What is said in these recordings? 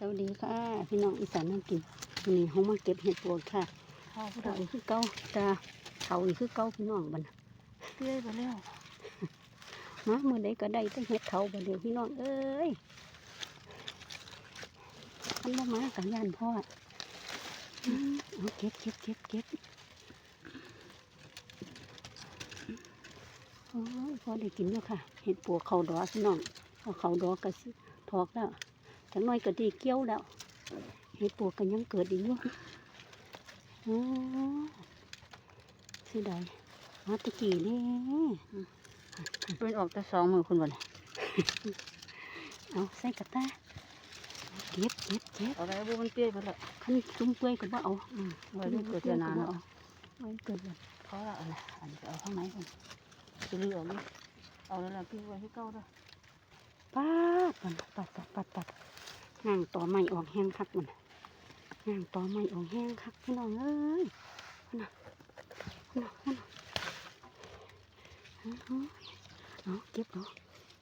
สวัสดีค่ะ พี่น้องอีสานน้ำกินวันนี้เขามาเก็บเห็ดปวกค่ะพ่อผู้เราใดอีกคือเก้าตาเขาอีกคือเก้าพี่น้องบัดนเปี้ยไปแล้วมาเมื่อใดก็ได้แต่เห็ดเขาบัดเดียวพี่น้องเอ้ยอันบ่มากับยานพ่ออืมเอาเก็บเก็บเก็บเก็บโอ้ยพอได้กินแล้วค่ะ เห็ดปวกเขาดอพี่น้องเอาเขาดอก็สิทอกแล้ว จังน้อยก็ดีเกี้ยวแล้วเห็ดปวกก็ยังเกิดอีกอยู่โอ้เสิได้มาตะกี้นี่เป็นออกแต่สองมือคุณบ่เนี่ยเอาใส่กระตาเอาเก็บเก็บเก็บเอาอะไรบุมันเปี้ยไปแล้วขั้นจุ่มเปื่อยก็บ่เอาอืมไว้ด้วยเกิดเจอนานแล้วไว้เกิดแบบเพราะอะไรอันนี้เอาข้างในคนจะเลือกนี่เอาแล้วล่ะพี่ไว้ที่เก้าด้วย ปัดปัดปัดปัดปัดปัดห่างต่อไม้ออกแห้งคักมันห่างต่อไม้ออกแห้งคักพี่น้องเอ้ยน่ะน่ะน่ะเอาเอาเก็บเอา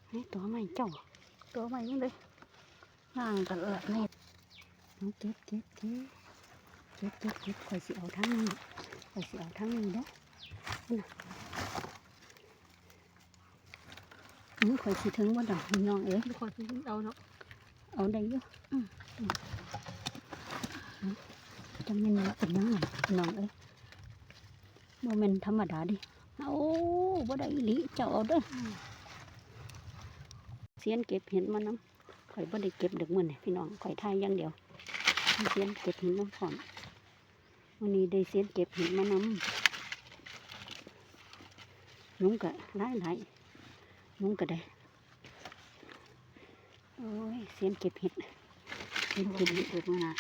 ให้ต่อไม้เจ้าตัวใหม่ยังเลยนั่งกันเออนี่เอาเก็บเก็บเก็บเก็บเก็บเก็บข่อยสิเอาทั้งนี้ข่อยสิเอาทั้งนี้เด้อน่ะ นี่ข่อยสิถึงว่าดอกพี่น้องเอ้ยทุกคนเอาเนาะเอาได้อยู่อืมอืมอืมจังแม่นเป็นยังไงพี่น้องเอ้ยบ่แม่นธรรมดาดิเอาบ่ได้อีหลีเจ้าเอาเด้ออเสียนเก็บเห็นมานำข่อยบ่ได้เก็บดอกมื้อนี่พี่น้องข่อยทายอย่างเดียวเสียนเก็บเห็นน้ำพร้อมวันนี้ได้เสียนเก็บเห็นมานำยุงก็หลายหลาย ๆยุงก็ได้ โอ้ย เสียนเก็บเห็ดเสียนเก็บเห็ดเกิดมานะ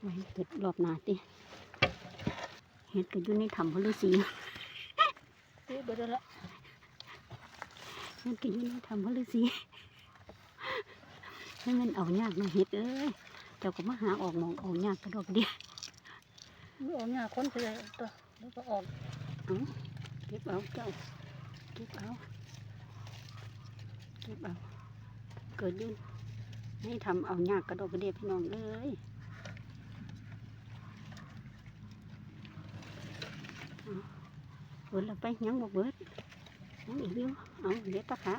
ไว้เกิดรอบหนาติเห็ดก็อยู่ในถ้ำพฤาษีเปี้ยไปแล้วละเห็ดก็อยู่ในถ้ำพฤาษีให้มันเอายากนะเห็ดเอ้ยเจ้าก็มาหาออกหมองเอายากกระดอกเดียวเอาเนี่ยคนไปเลยตัวแล้วก็ออกเอาเก็บเอาเจ้าเก็บเอา เก็บเอาเกิดอยืนให้ทำเอายากกระโดอกระเดียพี่น้องเอ้ยเบิดแล้วไปยังบ่เบิดยังอีกอยู่เอาเดี๋ยวตะขา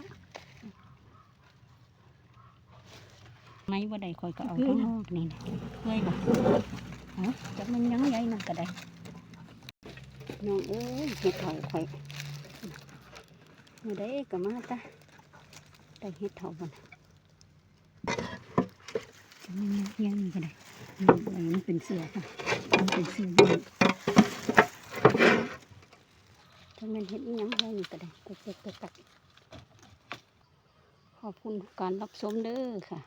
ไม่บ่ได้คอยก็เอาทั้งนอกนี่นะเว้ยบ่จักมันยังใหญ่นั่นก็ได้น้องเอ้ยเห็ดเถาข่อยเมื่อใดก็มาตา ได้เห็ดเถาบ่นจะไม่ยังยังนี่ก็ได้นี่อะไรมันเป็นเสือค่ะมันเป็นเสืออยู่ถ้ามันเห็ดอิหยังยังนี่ก็ได้ตะเกียกตะตักขอบคุณการรับชมเด้อค่ะ